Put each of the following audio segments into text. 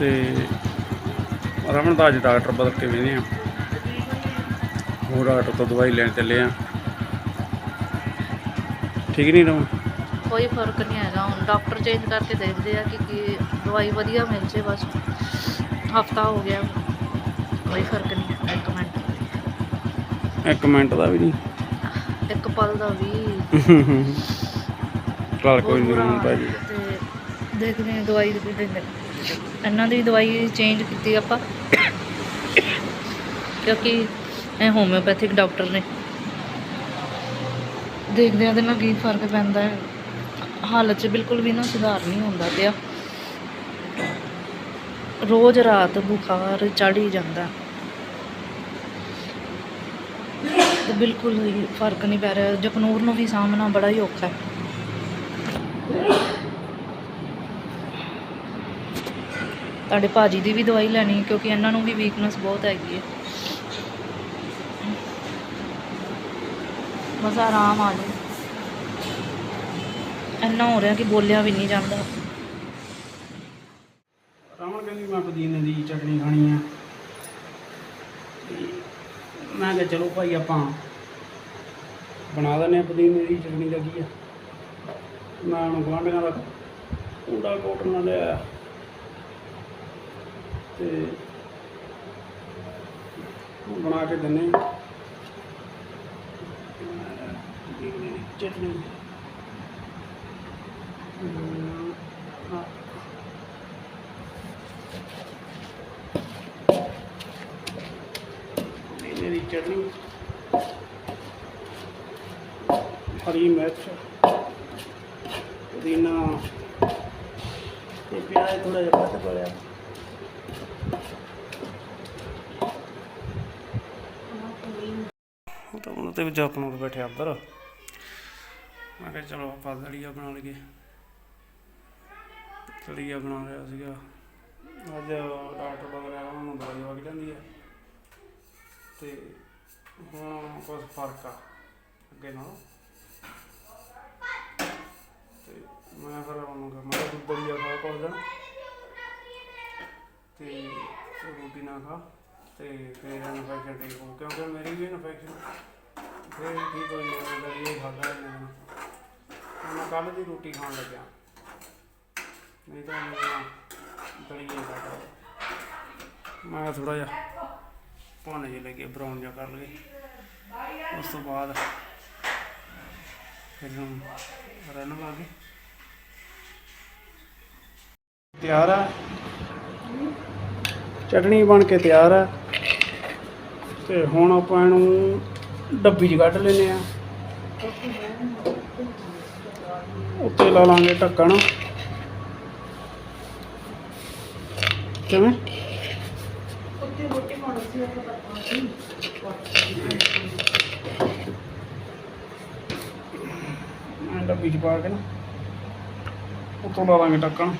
ਤੇ ਰਮਨ ਦਾ ਅੱਜ ਡਾਕਟਰ ਬਦਲ ਕੇ ਵੇਨੇ ਆ। ਹੋਰ ਡਾਕਟਰ ਤੋਂ ਦਵਾਈ ਲੈਣ ਚੱਲੇ ਆ। ਠੀਕ ਨਹੀਂ ਰਮਨ? ਕੋਈ ਫ਼ਰਕ ਨਹੀਂ ਹੈਗਾ। ਹੁਣ ਡਾਕਟਰ ਚੇਂਜ ਕਰਕੇ ਦੇਖਦੇ ਆ ਕਿ ਕੀ ਦਵਾਈ ਵਧੀਆ ਮਿਲ ਜੇ ਬਸ। ਹਫਤਾ ਹੋ ਗਿਆ। ਕੋਈ ਫ਼ਰਕ ਨਹੀਂ। ਹੈ ਇੱਕ ਮਿੰਟ। ਇੱਕ ਮਿੰਟ ਦਾ ਵੀ ਨਹੀਂ। ਇੱਕ ਪਲ ਦਾ ਵੀ। ਚੱਲ ਕੋਈ ਨਹੀਂ ਭਾਜੀ ਤੇ ਦੇਖਦੇ ਹਾਂ ਦਵਾਈ ਵੀ ਦਿੰਦੇ ਇਹਨਾਂ ਦੀ ਦਵਾਈ ਚੇਂਜ ਕੀਤੀ ਆਪਾਂ। ਕਿਉਂਕਿ ਇਹ ਹੋਮਿਓਪੈਥਿਕ ਡਾਕਟਰ ਨੇ। ਦੇਖਦੇ ਹਾਂ ਇਹਦੇ ਨਾਲ ਕੀ ਫ਼ਰਕ ਪੈਂਦਾ ਹੈ। ਹਾਲਤ 'ਚ ਬਿਲਕੁਲ ਵੀ ਨਾ ਸੁਧਾਰ ਨਹੀਂ ਹੁੰਦਾ ਪਿਆ। ਰੋਜ਼ ਰਾਤ ਬੁਖਾਰ ਚੜ੍ਹ ਹੀ ਜਾਂਦਾ। ਤੇ ਬਿਲਕੁਲ ਫ਼ਰਕ ਨਹੀਂ ਪੈ ਰਿਹਾ। ਜਪਨੂਰ ਨੂੰ ਵੀ ਸਾਹਮਣਾ ਬੜਾ ਹੀ ਔਖਾ ਹੈ। ਤੁਹਾਡੇ ਭਾਜੀ ਦੀ ਵੀ ਦਵਾਈ ਲੈਣੀ ਕਿਉਂਕਿ ਇਹਨਾਂ ਨੂੰ ਵੀ ਵੀਕਨੈਸ ਬਹੁਤ ਹੈਗੀ ਹੈ। ਬਸ ਆਰਾਮ ਆ ਜਾਏ ਇੰਨਾ ਹੋ ਰਿਹਾ ਕਿ ਬੋਲਿਆ ਵੀ ਨਹੀਂ ਜਾਂਦਾ। ਰਮਨ ਕਹਿੰਦੀ ਮੈਂ ਪੁਦੀਨੇ ਦੀ ਚਟਣੀ ਖਾਣੀ ਆ। ਮੈਂ ਕਿਹਾ ਚਲੋ ਭਾਈ ਆਪਾਂ ਬਣਾ ਦਿੰਦੇ ਆ ਪੁਦੀਨੇ ਦੀ ਚਟਣੀ ਦਾ ਕੀ ਆ। ਮੈਂ ਹੁਣ ਗੁਆਂਢੀਆਂ ਦਾ ਕੂੜਾ ਕੋਟਣਾ ਲਿਆ। ਤੇ ਹੁਣ ਬਣਾ ਕੇ ਦਿੰਨੇ ਆ ਪੁਦੀਨੇ ਦੀ ਚਟਣੀ ਹਮ, ਆਹ ਪੁਦੀਨੇ ਦੀ ਚਟਨੀ। ਹਰੀ ਮਿਰਚ। ਪੁਦੀਨਾ। ਤੇ ਪਿਆਜ਼ ਥੋੜਾ ਜਿਹਾ ਵੱਧ ਪਾ ਲਿਆ ਉਹ ਤੇ ਵਿੱਚ ਆਪਣਾ ਬੈਠਿਆ ਅੰਦਰ ਮੈਂ ਕਿਹਾ ਚਲੋ ਆਪਾਂ ਦਲੀਆ ਬਣਾ ਲਈਏ। ਦਲੀਆ ਬਣਾ ਰਿਹਾ ਸੀਗਾ। ਅੱਜ ਡਾਕਟਰ ਬਦਲ ਉਹਨਾਂ ਨੂੰ ਦਵਾਈ ਵਗ ਜਾਂਦੀ ਹੈ ਤੇ ਹੁਣ ਕੁਝ ਫ਼ਰਕ ਆ, ਅੱਗੇ ਨਾਲੋਂ। ਤੇ ਮੈਂ ਫਿਰ ਉਹਨੂੰ ਕਿਹਾ, ਮੈਂ ਕਿਹਾ ਤੂੰ ਦਲੀਆ ਖਾ ਕੁਝ ਦਿਨ। ਤੇ ਤੂੰ ਰੋਟੀ ਨਾ ਖਾ। ਤੇ ਫਿਰ ਇਨਫੈਕਸ਼ਨ ਠੀਕ ਹੋ ਕਿਉਂਕਿ ਮੇਰੀ ਵੀ ਇਨਫੈਕਸ਼ਨ ਫਿਰ ਠੀਕ ਹੋਈ ਮੈਂ ਦਲੀਆ ਹੀ ਖਾਦਾ ਇਹਨੇ ਮੈਂ ਕੱਲ੍ਹ ਦੀ ਰੋਟੀ ਖਾਣ ਲੱਗਿਆ। ਨਹੀਂ ਤਾਂ ਮੈਂ ਦਲੀਆ ਹੀ ਮੈਂ ਥੋੜਾ ਜਿਹਾ ਭੁੰਨ ਜਿਹੇ ਲੱਗੇ ਬਰਾਊਨ ਜਿਹਾ ਕਰ ਲਏ ਉਸ ਤੋਂ ਬਾਅਦ ਫਿਰ ਹੁਣ ਰਨ ਲਾਗੇ ਤਿਆਰ ਆ? ਚਟਣੀ ਬਣ ਕੇ ਤਿਆਰ ਆ। ਤੇ ਹੁਣ ਆਪਾਂ ਇਹਨੂੰ ਡੱਬੀ 'ਚ ਕੱਢ ਲੈਨੇ ਆ। ਉੱਤੇ ਲਾ ਲਾਂਗੇ ਢੱਕਣ। ਕਿਵੇਂ? ਐਂ ਡੱਬੀ 'ਚ ਪਾ ਕੇ ਨਾ ਉੱਤੋਂ ਲਾ ਲਾਂਗੇ ਢੱਕਣ।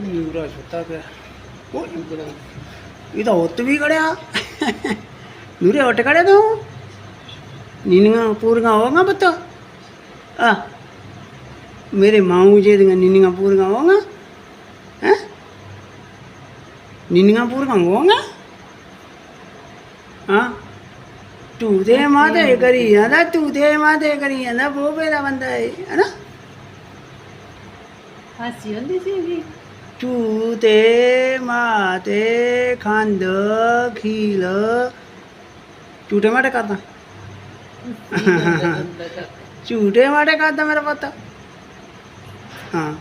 ਨੂਰਾ ਸੁੱਤਾ ਪਿਆ। ਉਹ ਇਹ ਤਾਂ ਉੱਤ ਵੀ ਕੜਿਆ ਨੂਰੇ ਉੱਟ ਕੜਿਆ ਤੂੰ। ਨੀਨੀਆਂ ਪੂਰੀਆਂ ਹੋਵਾਂਗਾ ਬੱਤ ਆ ਮੇਰੇ ਮਾਊ ਜੀ ਦੀਆਂ ਨੀਨੀਆਂ ਪੂਰੀਆਂ ਹੋਵਾਂਗਾ ਹੈ? ਨੀਨੀਆਂ ਪੂਰੀਆਂ ਹੋਵਾਂਗਾ ਹਾਂ। ਤੂੰ ਤੇ ਮਾਤੇ ਕਰੀ ਜਾਂਦਾ ਤੂੰ ਤੇ ਮਾਤੇ ਕਰੀ ਜਾਂਦਾ ਬੋਬੇ ਦਾ ਬੰਦਾ ਹੈ ਹੈਨਾ? ਹਾਸੀ ਹੁੰਦੀ ਸੀ ਤੂੰ ਤੇ ਮਾਤੇ ਖੰਡ ਖੀਲ। ਝੂਟੇ ਮਾਟੇ ਕਰਦਾ। ਝੂਟੇ ਮਾਟੇ ਕਰਦਾ ਮੇਰਾ ਪੁੱਤ। ਹਾਂ।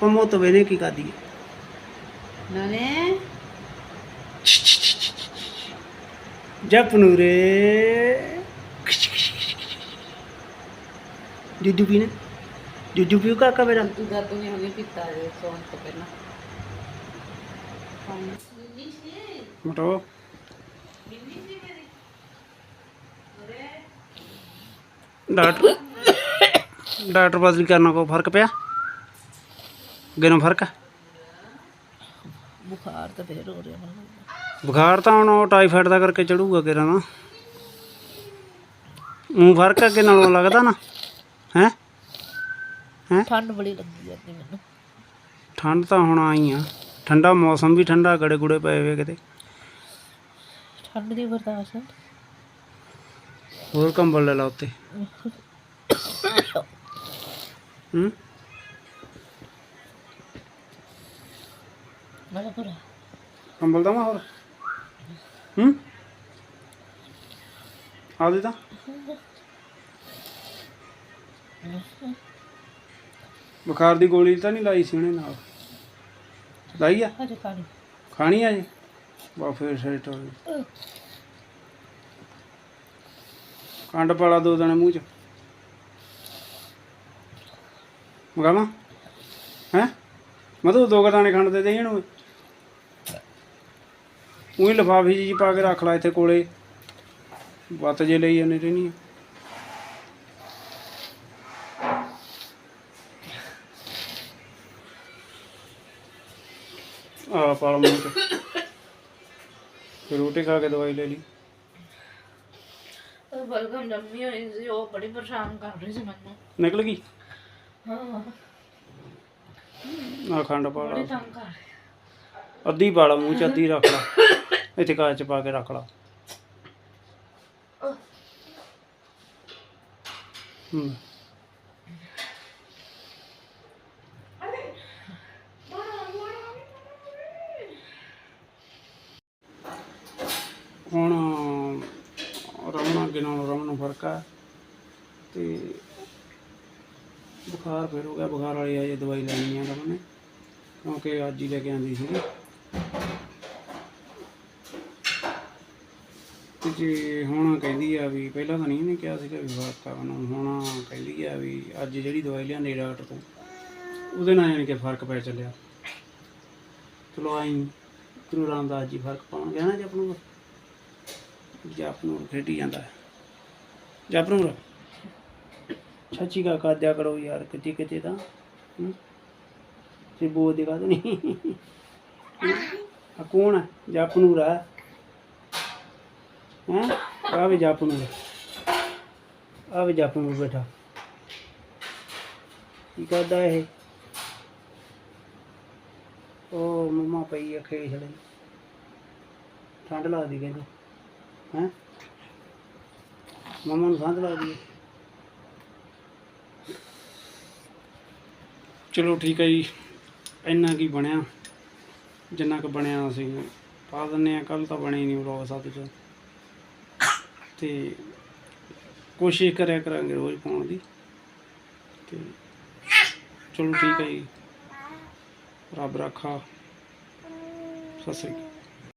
ਪਮੋ ਤੋਂ ਵੇਨੇ ਕੀ ਕਰਦੀ ਹੈ? ਨਾਲੇ ਜਪ ਨੂਰੇ ਦੁੱਧੂ ਪੀਣਾ। ਦੁੱਧੂ ਪੀਓ ਕਾਕਾ ਮੇਰਾ। ਤੂੰ ਦਾਦੂ ਨੇ ਹੁਣੇ ਪੀਤਾ ਹੈ ਸੌਣ ਤੋਂ ਪਹਿਲਾਂ। ਮਟੋ। ਡਾਕਟਰ ਡਾਕਟਰ ਬਦਲੀ ਕਰਨਾ ਕੋ ਫ਼ਰਕ ਪਿਆ? ਅੱਗੇ ਨੂੰ ਫ਼ਰਕ? ਬੁਖਾਰ ਤਾਂ ਫੇਰ ਹੋ ਰਿਹਾ ਬੁਖਾਰ ਤਾਂ ਹੁਣ ਉਹ ਟਾਈਫਾਇਡ ਦਾ ਕਰਕੇ ਚੜੂਗਾ ਕਿਰਾ ਨਾ ਉਹ ਫ਼ਰਕ ਅੱਗੇ ਨਾਲੋਂ ਲੱਗਦਾ ਨਾ। ਹੈ? ਹੈਂ? ਠੰਡ ਬੜੀ ਲੱਗੀ ਜਾਂਦੀ ਮੈਨੂੰ। ਠੰਡ ਤਾਂ ਹੁਣ ਆਈ ਆ। ਠੰਡਾ ਮੌਸਮ ਵੀ ਠੰਡਾ ਗੜੇ ਗੁੜੇ ਪਏ ਵੇ ਕਿਤੇ। ਠੰਡ ਦੀ ਬਰਦਾਸ਼ਤ। ਹੋਰ ਕੰਬਲ ਲੈ ਲਾ ਉੱਤੇ। ਹੂੰ? ਬੜਾ ਬੁਰਾ ਕੰਬਲ ਦਵਾਂ ਹੋਰ? ਹੂੰ? ਆ ਦੇ ਤਾਂ। ਬੁਖਾਰ ਦੀ ਗੋਲੀ ਤਾਂ ਨਹੀਂ ਲਾਈ ਸੀ ਉਹਨੇ ਨਾਲ। ਲਾਈ ਆ? ਹਜੇ ਖਾਣੀ। ਆ ਜੀ? ਬਾ ਫਿਰ ਸੈਟ ਹੋ ਗਈ। ਕੰਡ ਪਾਲਾ ਦੋ ਦਿਨ ਮੂੰਹ ਚ। ਮਗਾਵਾ? ਹੈ? ਮੈਂ ਤਾਂ ਦੋ ਦਾਣੇ ਖੰਡ ਦੇ ਦੇ ਇਹਨੂੰ। ਉਹੀ ਲਫਾਫੀ ਜੀ ਪਾ ਕੇ ਰੱਖ ਲਾ ਇੱਥੇ ਕੋਲੇ। ਵੱਤ ਜੇ ਲਈ ਜਾਂਦੇ ਰਹਿਣੀ ਆ ਆ ਪਾਲ ਮੂੰਹ ਚ। ਫਿਰ ਰੋਟੀ ਖਾ ਕੇ ਦਵਾਈ ਲੈ ਲਈ। ਬਲਗਮ ਜੰਮੀ ਹੋਈ ਸੀ ਉਹ ਬੜੀ ਪਰੇਸ਼ਾਨ ਕਰ ਰਹੀ ਸੀ ਮੈਨੂੰ। ਨਿਕਲ ਗਈ? ਹਾਂ। ਆ ਖੰਡ ਪਾ ਬੜੀ ਲਾ ਤੰਗ ਕਰ ਰਹੀ ਅੱਧੀ ਪਾ ਲਾ ਮੂੰਹ ਚ ਅੱਧੀ ਰੱਖ ਲਾ। ਇੱਥੇ ਕਾਚ ਚ ਪਾ ਕੇ ਰੱਖ ਲਾ। ਹੂੰ। ਹੁਣ ਰਮਣਾ ਅੱਗੇ ਨਾਲੋਂ ਰਮਣ ਨੂੰ ਫ਼ਰਕ ਆ ਤੇ ਬੁਖਾਰ ਫਿਰ ਹੋ ਗਿਆ, ਬੁਖਾਰ ਵਾਲੀ ਆਈ ਦਵਾਈ ਲੈਣੀ ਆ ਰਮਨ ਨੇ, ਕਿਉਂਕਿ ਅੱਜ ਹੀ ਲੈ ਕੇ ਆਂਦੀ ਸੀ ਤੇ ਜੇ ਹੁਣ ਕਹਿੰਦੀ ਆ ਵੀ ਪਹਿਲਾਂ ਤਾਂ ਨਹੀਂ ਇਹਨੇ ਕਿਹਾ ਸੀਗਾ ਵੀ ਫ਼ਰਕ ਆ ਉਹਨੂੰ, ਹੁਣ ਕਹਿੰਦੀ ਆ ਵੀ ਅੱਜ ਜਿਹੜੀ ਦਵਾਈ ਲਿਆਂਦੀ ਡਾਕਟਰ ਤੋਂ, ਉਹਦੇ ਨਾਲ ਯਾਨੀ ਕਿ ਫ਼ਰਕ ਪੈ ਚੱਲਿਆ। ਚਲੋ ਆਈ ਗੁਰੂ ਰਾਮਦਾਸ ਜੀ ਫ਼ਰਕ ਪਾਉਣਗੇ ਨਾ ਜੇ ਆਪਾਂ ਨੂੰ? ਜਪ ਨੂੰ ਖੇਡੀ ਜਾਂਦਾ ਜਪ ਨੂੰ ਸੱਚੀ ਕਾ ਕਾਦਿਆ ਕਰੋ ਯਾਰ, ਕਿਤੇ ਕਿਤੇ ਤਾਂ ਹਮ? ਤੇ ਬੋਲ ਦੇ ਕਾਹਦੇ ਨਹੀਂ। ਆ ਕੌਣ ਹੈ? ਜਪ ਨੂੰ ਰਾ ਹੈ? ਆ ਵੀ ਜਪ ਨੂੰ ਵੀ ਜਪ ਬੈਠਾ। ਕੀ ਕਰਦਾ ਇਹ? ਉਹ ਮਮਾ ਪਈ ਅਖੇ ਛੜੇ ਠੰਡ ਲੱਗਦੀ ਕਹਿੰਦੇ। ਹੈ? ਮਮਾ ਨੂੰ ਠੰਡ ਲੱਗਦੀ ਹੈ ਚਲੋ ਠੀਕ ਹੈ ਜੀ। ਇੰਨਾ ਕੀ ਬਣਿਆ? ਜਿੰਨਾ ਕੁ ਬਣਿਆ ਅਸੀਂ ਪਾ ਦਿੰਨੇ ਆ ਕੱਲ ਤਾਂ ਬਣੇ ਨਹੀਂ ਵਲੌਗ ਸਭ ਚ। ਤੇ ਕੋਸ਼ਿਸ਼ ਕਰਿਆ ਕਰਾਂਗੇ ਰੋਜ਼ ਪਾਉਣ ਦੀ। ਤੇ ਚਲੋ ਠੀਕ ਹੈ ਜੀ। ਰੱਬ ਰੱਖਾ। ਸਤਿ ਸ੍ਰੀ ਅਕਾਲ।